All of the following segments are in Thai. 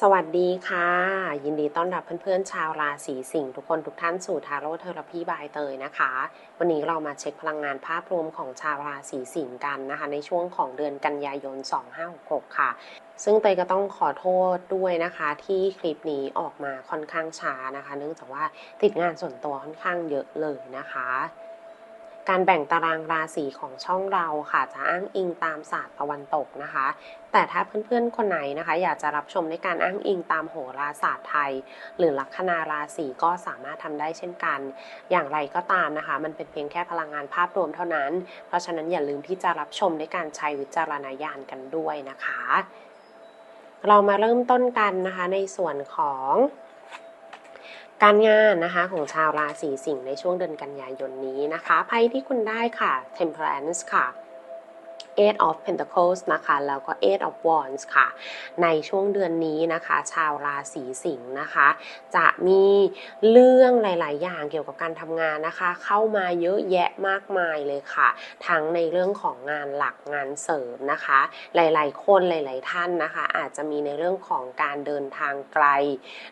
สวัสดีค่ะ ยินดีต้อนรับเพื่อนๆ ชาวราศีสิงห์ทุกคนทุกท่านสู่ทาโร่เทอราพีบายเตยนะคะ วันนี้เรามาเช็คพลังงานภาพรวมของชาวราศีสิงห์กันนะคะ ในช่วงของเดือนกันยายน 2566 ค่ะ ซึ่งเตยก็ต้องขอโทษด้วยนะคะ ที่คลิปนี้ออกมาค่อนข้างช้านะคะ เนื่องจากว่าติดงานส่วนตัวค่อนข้างเยอะเลยนะคะ การแบ่งตารางราศีของช่องเราค่ะ จะอ้างอิงตามศาสตร์ตะวันตกนะคะ แต่ถ้าเพื่อนๆคนไหนนะคะ อยากจะรับชมในการอ้างอิงตามโหราศาสตร์ไทย หรือลัคนาราศีก็สามารถทำได้เช่นกัน อย่างไรก็ตามนะคะ มันเป็นเพียงแค่พลังงานภาพรวมเท่านั้น เพราะฉะนั้นอย่าลืมที่จะรับชมในการใช้วิจารณญาณกันด้วยนะคะ เรามาเริ่มต้นกันนะคะในส่วนของ การงานนะคะของชาวราศีสิงห์ในช่วงเดือนกันยายนนี้นะคะไพ่ที่คุณได้ค่ะ Temperance ค่ะ Eight of Pentacles นะคะ แล้วก็ Eight of Wands ค่ะ ในช่วงเดือนนี้นะคะ ชาวราศีสิงห์นะคะ จะมีเรื่องหลาย ๆ อย่างเกี่ยวกับการทำงานนะคะ เข้ามาเยอะแยะมากมายเลยค่ะ ทั้งในเรื่องของงานหลักงานเสริมนะคะ หลาย ๆ คนหลาย ๆ ท่านนะคะ อาจจะมีในเรื่องของการเดินทางไกล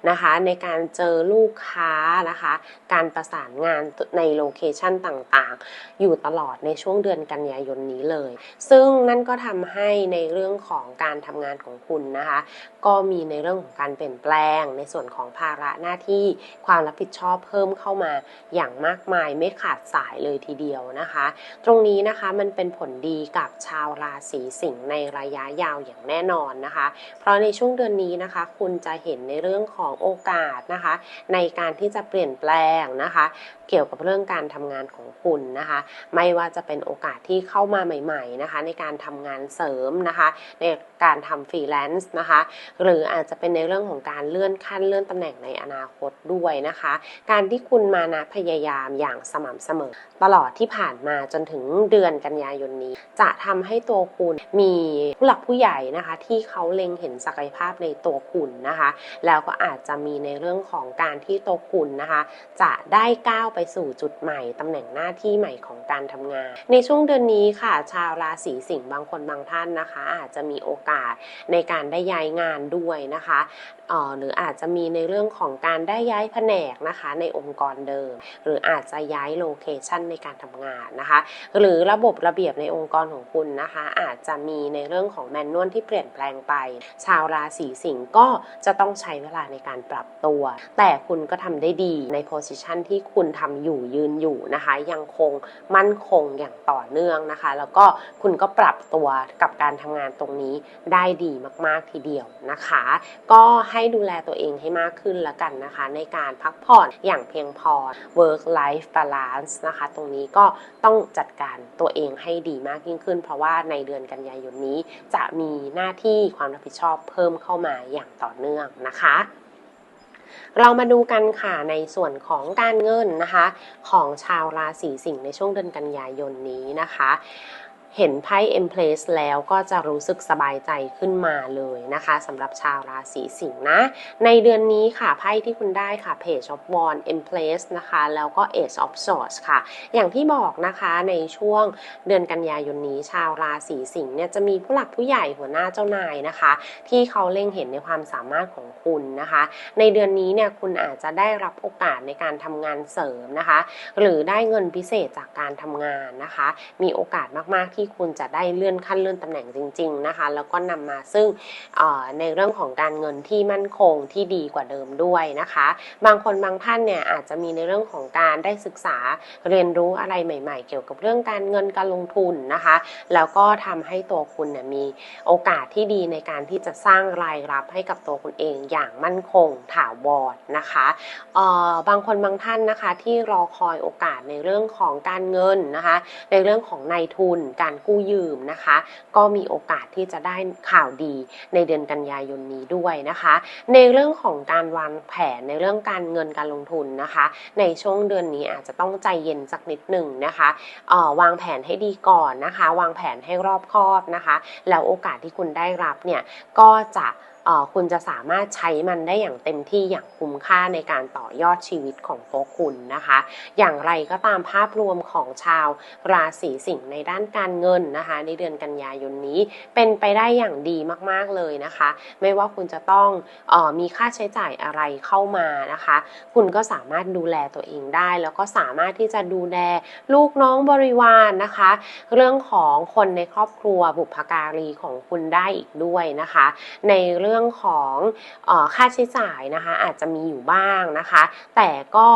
นะคะ ในการเจอลูกค้านะคะ การประสานงานในโลเคชันต่าง ๆ อยู่ตลอดในช่วงเดือนกันยายนนี้เลยซึ่งึ่งนั่นก็ทำให้ในเรื่องของการทำงานของคุณนะคะ ก็มีในเรื่องของการเปลี่ยนแปลง ในส่วนของภาระหน้าที่ความรับผิดชอบเพิ่มเข้ามาอย่างมากมายไม่ขาดสายเลยทีเดียวนะคะ ตรงนี้นะคะมันเป็นผลดีกับชาวราศีสิงห์ในระยะยาวอย่างแน่นอนนะคะ เพราะในช่วงเดือนนี้นะคะ คุณจะเห็นในเรื่องของโอกาสนะคะ ในการที่จะเปลี่ยนแปลงนะคะ เกี่ยวกับเรื่องการทำงานของคุณนะคะ ไม่ว่าจะเป็นโอกาสที่เข้ามาใหม่ ๆนะคะในการทำงานเสริมนะคะในการทำฟรีแลนซ์นะคะหรืออาจจะเป็นในเรื่องของการเลื่อนขั้นเลื่อนตำแหน่งในอนาคตด้วยนะคะ การที่คุณมานะพยายามอย่างสม่ำเสมอ ตลอดที่ผ่านมาจนถึงเดือนกันยายนนี้ จะทำให้ตัวคุณมีผู้หลักผู้ใหญ่นะคะที่เขาเล็งเห็นศักยภาพในตัวคุณนะคะ แล้วก็อาจจะมีในเรื่องของการที่ตัวคุณนะคะ จะได้ก้าวไปสู่จุดใหม่ตำแหน่งหน้าที่ใหม่ของการทำงาน ในช่วงเดือนนี้ค่ะ ชาวราศีสิงห์บางคนบางท่านนะคะ อาจจะมีโอกาสในการได้ย้ายงานด้วยนะคะหรืออาจจะมีในเรื่องของการได้ย้ายแผนกนะคะในองค์กรเดิม หรืออาจจะย้ายโลเคชันในการทำงานนะคะ หรือระบบระเบียบในองค์กรของคุณนะคะ อาจจะมีในเรื่องของแมนนวลที่เปลี่ยนแปลงไป ชาวราศีสิงห์ก็จะต้องใช้เวลาในการปรับตัว แต่คุณก็ทำได้ดีในโพสิชันที่คุณทำอยู่ยืนอยู่นะคะ ยังคงมั่นคงอย่างต่อเนื่องนะคะ แล้วก็คุณก็ปรับตัวกับการทำงานตรงนี้ได้ดีมาก ๆทีเดียวนะคะ ก็ใให้ดูแลตัวเองให้มากขึ้นละกันนะคะ ในการพักผ่อนอย่างเพียงพอ work life balance นะคะ ตรงนี้ก็ต้องจัดการตัวเองให้ดีมากยิ่งขึ้น เพราะว่าในเดือนกันยายนนี้จะมีหน้าที่ความรับผิดชอบเพิ่มเข้ามาอย่างต่อเนื่องนะคะเรามาดูกันค่ะในส่วนของการเงินนะคะ ของชาวราศีสิงห์ในช่วงเดือนกันยายนนี้นะคะ เห็นไพ่ M place แล้วก็จะรู้สึกสบายใจขึ้นมาเลยนะคะสำหรับชาวราศีสิงห์นะ ในเดือนนี้ค่ะไพ่ที่คุณได้ค่ะ Page of Wands M place นะคะ แล้วก็ Ace of Swords ค่ะ อย่างที่บอกนะคะในช่วงเดือนกันยายนนี้ ชาวราศีสิงห์เนี่ยจะมีผู้หลักผู้ใหญ่หัวหน้าเจ้านายนะคะ ที่เขาเล็งเห็นในความสามารถของคุณนะคะ ในเดือนนี้เนี่ยคุณอาจจะได้รับโอกาสในการทำงานเสริมนะคะ หรือได้เงินพิเศษจากการทำงานนะคะ มีโอกาสมากๆที่ที่คุณจะได้เลื่อนขั้นเลื่อนตำแหน่งจริง ๆนะคะ แล้วก็นำมาซึ่งในเรื่องของการเงินที่มั่นคงที่ดีกว่าเดิมด้วยนะคะ บางคนบางท่านเนี่ยอาจจะมีในเรื่องของการได้ศึกษาเรียนรู้อะไรใหม่ ๆ เกี่ยวกับเรื่องการเงินการลงทุนนะคะ แล้วก็ทำให้ตัวคุณเนี่ยมีโอกาสที่ดีในการที่จะสร้างรายรับให้กับตัวคุณเองอย่างมั่นคงถาวรนะคะบางคนบางท่านนะคะที่รอคอยโอกาสในเรื่องของการเงินนะคะ ในเรื่องของนายทุนการกู้ยืมนะคะ ก็มีโอกาสที่จะได้ข่าวดีในเดือนกันยายนนี้ด้วยนะคะ ในเรื่องของการวางแผนในเรื่องการเงินการลงทุนนะคะ ในช่วงเดือนนี้อาจจะต้องใจเย็นสักนิดหนึ่งนะคะออวางแผนให้ดีก่อนนะคะ วางแผนให้รอบคอบนะคะ แล้วโอกาสที่คุณได้รับเนี่ยก็จะ คุณจะสามารถใช้มันได้อย่างเต็มที่อย่างคุ้มค่าในการต่อยอดชีวิตของตัวคุณนะคะ อย่างไรก็ตามภาพรวมของชาวราศีสิงห์ในด้านการเงินนะคะ ในเดือนกันยายนนี้เป็นไปได้อย่างดีมากๆเลยนะคะ ไม่ว่าคุณจะต้องออมีค่าใช้จ่ายอะไรเข้ามานะคะ คุณก็สามารถดูแลตัวเองได้ แล้วก็สามารถที่จะดูแลลูกน้องบริวารนะคะ เรื่องของคนในครอบครัวบุพการีของคุณได้อีกด้วยนะคะ ในเรื่องื่องขออค่าใช้จ่ายนะคะ อาจจะมีอยู่บ้างนะคะ แต่ก็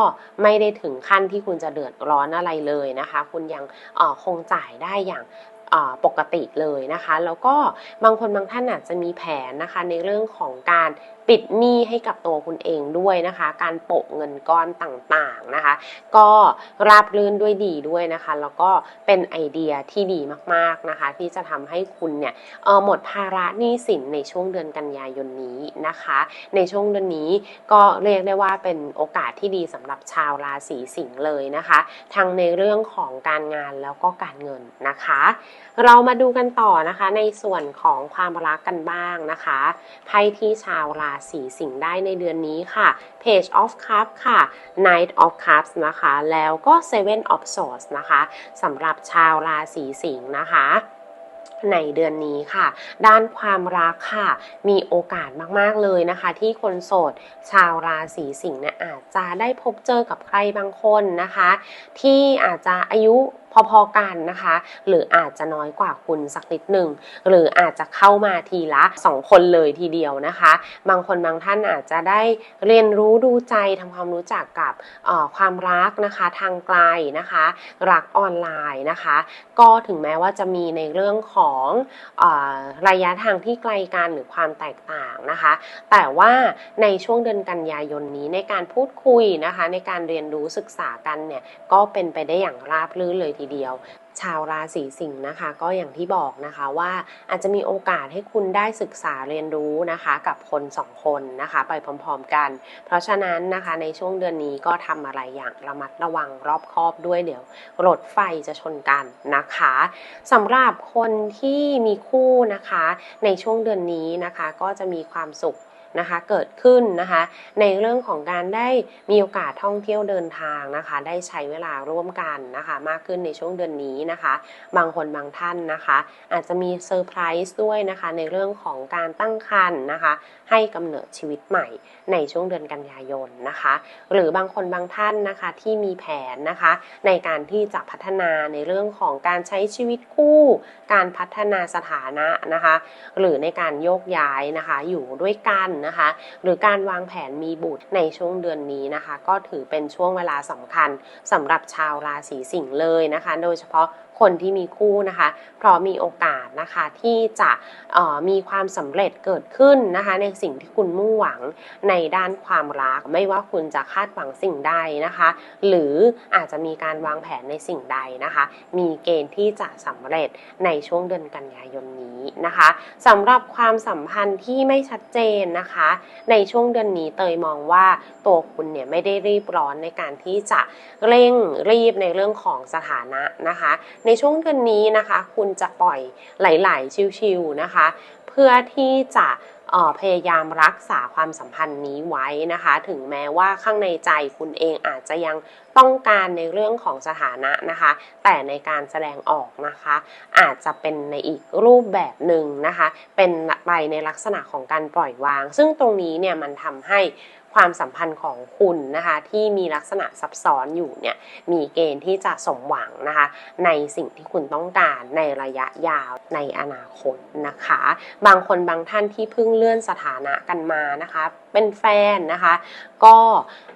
ไม่ได้ถึงขั้นที่คุณจะเดือดร้อนอะไรเลยนะคะ คุณยังคงจ่ายได้อย่างปกติเลยนะคะ แล้วก็บางคนบางท่านอาจจะมีแผนนะคะในเรื่องของการ ปิดหนี้ให้กับตัวคุณเองด้วยนะคะ การโปะเงินก้อนต่างๆนะคะ ก็ราบรื่นด้วยดีด้วยนะคะ แล้วก็เป็นไอเดียที่ดีมากๆนะคะ ที่จะทำให้คุณเนี่ยเออหมดภาระหนี้สินในช่วงเดือนกันยายนนี้นะคะ ในช่วงเดือนนี้ก็เรียกได้ว่าเป็นโอกาสที่ดีสำหรับชาวราศีสิงห์เลยนะคะ ทั้งในเรื่องของการงานแล้วก็การเงินนะคะ เรามาดูกันต่อนะคะในส่วนของความรักกันบ้างนะคะไพ่ที่ชาวราศีสิงห์ได้ในเดือนนี้ค่ะ Page of Cups ค่ะ Knight of Cups นะคะ แล้วก็ Seven of Swords นะคะสำหรับชาวราศีสิงห์นะคะในเดือนนี้ค่ะ ด้านความรักค่ะ มีโอกาสมากๆเลยนะคะ ที่คนโสด ชาวราศีสิงห์เนี่ยอาจจะได้พบเจอกับใครบางคนนะคะ ที่อาจจะอายุ พอๆกันนะคะ หรืออาจจะน้อยกว่าคุณสักนิดหนึ่งหรืออาจจะเข้ามาทีละ 2 คนเลยทีเดียวนะคะ บางคนบางท่านอาจจะได้เรียนรู้ดูใจทำความรู้จักกับความรักนะคะทางไกลนะคะ รักออนไลน์นะคะ ก็ถึงแม้ว่าจะมีในเรื่องของอระยะทางที่ไกลกันหรือความแตกต่างนะคะ แต่ว่าในช่วงเดือนกันยายนนี้ในการพูดคุยนะคะ ในการเรียนรู้ศึกษากันเนี่ยก็เป็นไปได้อย่างราบรื่นเลยทีเดียว ชาวราศีสิงห์นะคะ ก็อย่างที่บอกนะคะว่าอาจจะมีโอกาสให้คุณได้ศึกษาเรียนรู้นะคะ กับคนสองคนนะคะ ไปพร้อมๆกัน เพราะฉะนั้นนะคะในช่วงเดือนนี้ก็ทำอะไรอย่างระมัดระวังรอบคอบด้วยเดี๋ยวรถไฟจะชนกันนะคะสำหรับคนที่มีคู่นะคะ ในช่วงเดือนนี้นะคะ ก็จะมีความสุข นะคะเกิดขึ้นนะคะในเรื่องของการได้มีโอกาสท่องเที่ยวเดินทางนะคะ ได้ใช้เวลาร่วมกันนะคะ มากขึ้นในช่วงเดือนนี้นะคะ บางคนบางท่านนะคะ อาจจะมีเซอร์ไพรส์ด้วยนะคะ ในเรื่องของการตั้งครรภ์นะคะ ให้กำเนิดชีวิตใหม่ในช่วงเดือนกันยายนนะคะ หรือบางคนบางท่านนะคะที่มีแผนนะคะ ในการที่จะพัฒนาในเรื่องของการใช้ชีวิตคู่ การพัฒนาสถานะนะคะ หรือในการโยกย้ายนะคะ อยู่ด้วยกันนะคะ หรือการวางแผนมีบุตรในช่วงเดือนนี้นะคะ ก็ถือเป็นช่วงเวลาสำคัญสำหรับชาวราศีสิงห์เลยนะคะ โดยเฉพาะ คนที่มีคู่นะคะ เพราะมีโอกาสนะคะที่จะออมีความสำเร็จเกิดขึ้นนะคะ ในสิ่งที่คุณมุ่งหวังในด้านความรัก ไม่ว่าคุณจะคาดหวังสิ่งใดนะคะ หรืออาจจะมีการวางแผนในสิ่งใดนะคะ มีเกณฑ์ที่จะสำเร็จในช่วงเดือนกันยายนนี้นะคะสำหรับความสัมพันธ์ที่ไม่ชัดเจนนะคะ ในช่วงเดือนนี้เตยมองว่าตัวคุณเนี่ยไม่ได้รีบร้อนในการที่จะเร่งรีบในเรื่องของสถานะนะคะในช่วงเดือนนี้นะคะ คุณจะปล่อยไหลๆชิวๆนะคะ เพื่อที่จะออพยายามรักษาความสัมพันธ์นี้ไว้นะคะ ถึงแม้ว่าข้างในใจคุณเองอาจจะยังต้องการในเรื่องของสถานะนะคะ แต่ในการแสดงออกนะคะ อาจจะเป็นในอีกรูปแบบหนึ่งนะคะ เป็นไปในลักษณะของการปล่อยวาง ซึ่งตรงนี้เนี่ยมันทำให้ ความสัมพันธ์ของคุณนะคะ ที่มีลักษณะซับซ้อนอยู่เนี่ยมีเกณฑ์ที่จะสมหวังนะคะ ในสิ่งที่คุณต้องการในระยะยาวในอนาคตนะคะ บางคนบางท่านที่เพิ่งเลื่อนสถานะกันมานะคะเป็นแฟนนะคะ ก็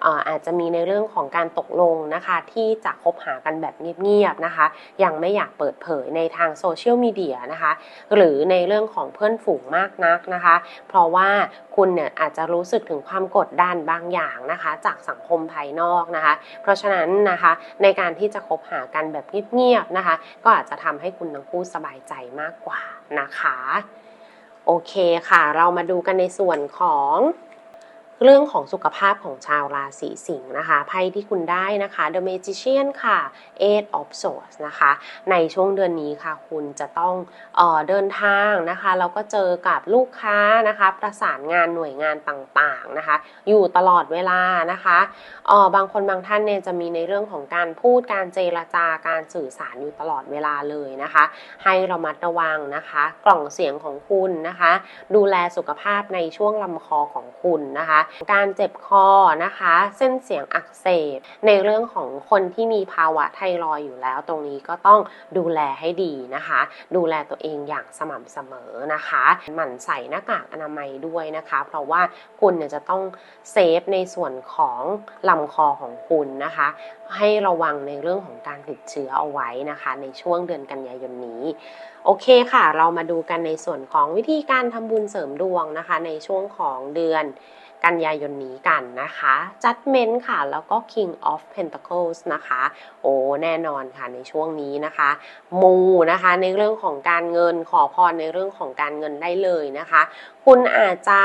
เอ่ออาจจะมีในเรื่องของการตกลงนะคะ ที่จะคบหากันแบบเงียบๆนะคะ ยังไม่อยากเปิดเผยในทางโซเชียลมีเดียนะคะ หรือในเรื่องของเพื่อนฝูงมากนักนะคะ เพราะว่าคุณเนี่ยอาจจะรู้สึกถึงความกดดันบางอย่างนะคะ จากสังคมภายนอกนะคะ เพราะฉะนั้นนะคะในการที่จะคบหากันแบบเงียบๆนะคะ ก็อาจจะทำให้คุณทั้งคู่สบายใจมากกว่านะคะ โอเคค่ะ เรามาดูกันในส่วนของ เรื่องของสุขภาพของชาวราศีสิงห์นะคะไพ่ที่คุณได้นะคะ The Magician ค่ะ Eight of Swords นะคะ ในช่วงเดือนนี้ค่ะคุณจะต้องเออเดินทางนะคะแล้วก็เจอกับลูกค้านะคะประสานงานหน่วยงานต่างๆนะคะ อยู่ตลอดเวลานะคะเออบางคนบางท่านเนี่ยจะมีในเรื่องของการพูดการเจรจาการสื่อสารอยู่ตลอดเวลาเลยนะคะ ให้ระมัดระวังนะคะ กล่องเสียงของคุณนะคะ ดูแลสุขภาพในช่วงลำคอของคุณนะคะการเจ็บคอนะคะ เส้นเสียงอักเสบ ในเรื่องของคนที่มีภาวะไทรอยอยู่แล้ว ตรงนี้ก็ต้องดูแลให้ดีนะคะ ดูแลตัวเองอย่างสม่ำเสมอนะคะ หมั่นใส่หน้ากากอนามัยด้วยนะคะ เพราะว่าคุณเนี่ยจะต้องเซฟในส่วนของลำคอของคุณนะคะ ให้ระวังในเรื่องของการติดเชื้อเอาไว้นะคะ ในช่วงเดือนกันยายนนี้โอเคค่ะ เรามาดูกันในส่วนของวิธีการทำบุญเสริมดวงนะคะ ในช่วงของเดือน กันยายนนี้กันนะคะ Judgment ค่ะ แล้วก็ King of Pentacles นะคะ โอ้แน่นอนค่ะในช่วงนี้นะคะ มูนะคะในเรื่องของการเงินขอพรในเรื่องของการเงินได้เลยนะคะ คุณอาจจะ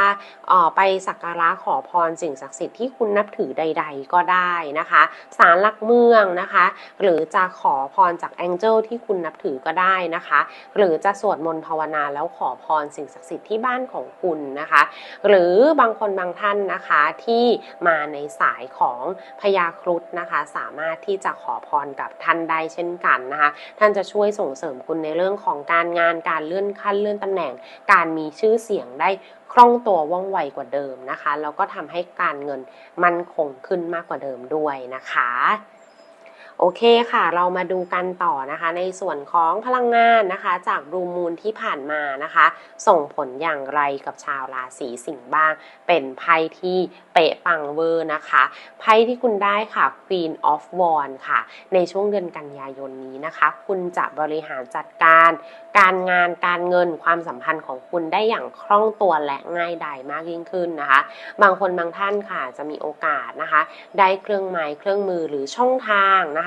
ออไปสักการะขอพรสิ่งศักดิ์สิทธิ์ที่คุณนับถือใด ๆ ก็ได้นะคะศาลหลักเมืองนะคะ หรือจะขอพรจากแองเจิลที่คุณนับถือก็ได้นะคะ หรือจะสวดมนต์ภาวนาแล้วขอพรสิ่งศักดิ์สิทธิ์ที่บ้านของคุณนะคะ หรือบางคนบางท่านท่านะคะที่มาในสายของพญาครุฑนะคะ สามารถที่จะขอพรกับท่านได้เช่นกันนะคะ ท่านจะช่วยส่งเสริมคุณในเรื่องของการงานการเลื่อนขั้นเลื่อนตำแหน่ง การมีชื่อเสียงได้คล่องตัวว่องไวกว่าเดิมนะคะแล้วก็ทำให้การเงินมั่นคงขึ้นมากกว่าเดิมด้วยนะคะ โอเคค่ะ เรามาดูกันต่อนะคะ ในส่วนของพลังงานนะคะ จากรูมูลที่ผ่านมานะคะ ส่งผลอย่างไรกับชาวราศีสิงห์บ้าง เป็นไพ่ที่เป๊ะปังเวอร์นะคะไพ่ที่คุณได้ค่ะ Queen of Wands ค่ะ ในช่วงเดือนกันยายนนี้นะคะ คุณจะบริหารจัดการ การงานการเงินความสัมพันธ์ของคุณได้อย่างคล่องตัวและง่ายดายมากยิ่งขึ้นนะคะ บางคนบางท่านค่ะจะมีโอกาสนะคะ ได้เครื่องไม้เครื่องมือหรือช่องทางนะคะ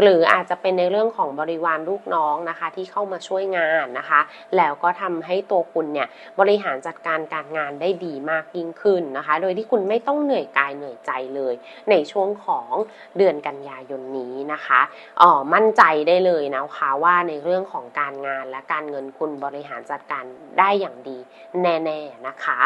หรืออาจจะเป็นในเรื่องของบริวารลูกน้องนะคะที่เข้ามาช่วยงานนะคะ แล้วก็ทำให้ตัวคุณเนี่ยบริหารจัดการการงานได้ดีมากยิ่งขึ้นนะคะ โดยที่คุณไม่ต้องเหนื่อยกายเหนื่อยใจเลย ในช่วงของเดือนกันยายนนี้นะคะอ๋อมั่นใจได้เลยนะคะว่าในเรื่องของการงานและการเงินคุณบริหารจัดการได้อย่างดีแน่ ๆนะคะ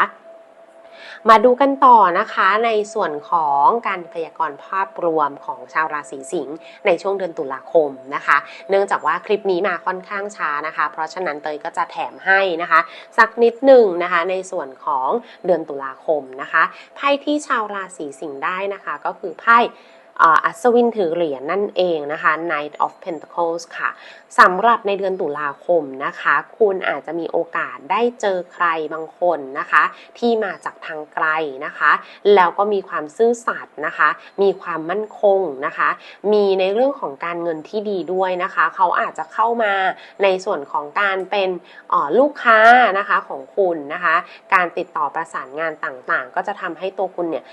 มาดูกันต่อนะคะในส่วนของการพยากรณ์ภาพรวมของชาวราศีสิงห์ในช่วงเดือนตุลาคมนะคะ เนื่องจากว่าคลิปนี้มาค่อนข้างช้านะคะ เพราะฉะนั้นเตยก็จะแถมให้นะคะ สักนิดหนึ่งนะคะในส่วนของเดือนตุลาคมนะคะไพ่ที่ชาวราศีสิงห์ได้นะคะก็คือไพ่ อัศวินถือเหรียญนั่นเองนะคะ Knight of Pentacles ค่ะสำหรับในเดือนตุลาคมนะคะ คุณอาจจะมีโอกาสได้เจอใครบางคนนะคะ ที่มาจากทางไกลนะคะ แล้วก็มีความซื่อสัตย์นะคะ มีความมั่นคงนะคะ มีในเรื่องของการเงินที่ดีด้วยนะคะ เขาอาจจะเข้ามาในส่วนของการเป็นลูกค้านะคะของคุณนะคะ การติดต่อประสานงานต่างๆ ก็จะทำให้ตัวคุณเนี่ย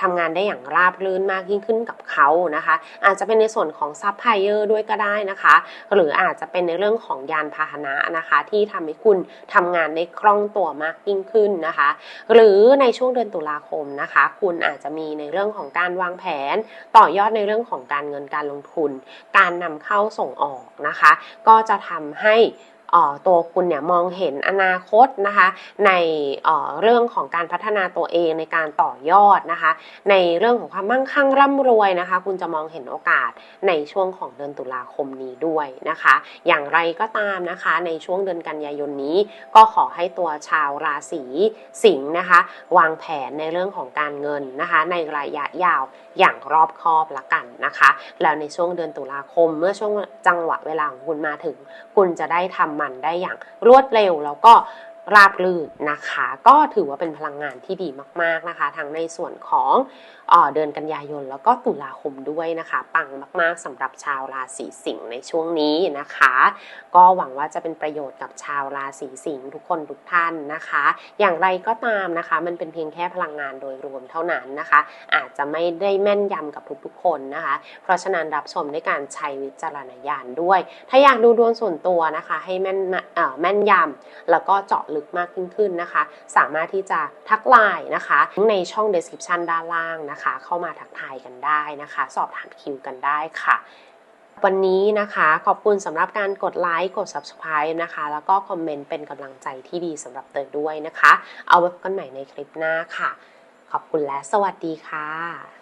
ทำงานได้อย่างราบรื่นมากยิ่งขึ้นกับเขานะคะ อาจจะเป็นในส่วนของซัพพลายเออร์ด้วยก็ได้นะคะ หรืออาจจะเป็นในเรื่องของยานพาหนะนะคะ ที่ทำให้คุณทำงานได้คล่องตัวมากยิ่งขึ้นนะคะ หรือในช่วงเดือนตุลาคมนะคะ คุณอาจจะมีในเรื่องของการวางแผน ต่อยอดในเรื่องของการเงินการลงทุน การนำเข้าส่งออกนะคะ ก็จะทำให้ ตัวคุณเนี่ยมองเห็นอนาคตนะคะในเรื่องของการพัฒนาตัวเองในการต่อยอดนะคะ ในเรื่องของความมั่งคั่งร่ำรวยนะคะ คุณจะมองเห็นโอกาสในช่วงของเดือนตุลาคมนี้ด้วยนะคะ อย่างไรก็ตามนะคะในช่วงเดือนกันยายนนี้ ก็ขอให้ตัวชาวราศีสิงห์นะคะ วางแผนในเรื่องของการเงินนะคะ ในระยะยาวอย่างรอบคอบละกันนะคะ แล้วในช่วงเดือนตุลาคมเมื่อช่วงจังหวะเวลาของคุณมาถึง คุณจะได้ทำมันได้อย่างรวดเร็ว แล้วก็ ราบรื่นนะคะ ก็ถือว่าเป็นพลังงานที่ดีมาก ๆนะคะ ทั้งในส่วนของเออเดือนกันยายนแล้วก็ตุลาคมด้วยนะคะ ปังมากๆสำหรับชาวราศีสิงห์ในช่วงนี้นะคะ ก็หวังว่าจะเป็นประโยชน์กับชาวราศีสิงห์ทุกคนทุกท่านนะคะ อย่างไรก็ตามนะคะ มันเป็นเพียงแค่พลังงานโดยรวมเท่านั้นนะคะ อาจจะไม่ได้แม่นยำกับทุกๆคนนะคะ เพราะฉะนั้นรับชมด้วยการใช้วิจารณญาณด้วย ถ้าอยากดูดวงส่วนตัวนะคะ ให้แม่นแม่นยำแล้วก็เจาะลึกลึกมากยิ่งขึ้นนะคะ สามารถที่จะทักไลน์นะคะในช่อง description ด้านล่างนะคะ เข้ามาทักทายกันได้นะคะ สอบถามคิวกันได้ค่ะวันนี้นะคะขอบคุณสำหรับการกดไลค์กด subscribe นะคะ แล้วก็คอมเมนต์เป็นกำลังใจที่ดีสำหรับเตยด้วยนะคะ เอาไว้พบกันใหม่ในคลิปหน้าค่ะ ขอบคุณและสวัสดีค่ะ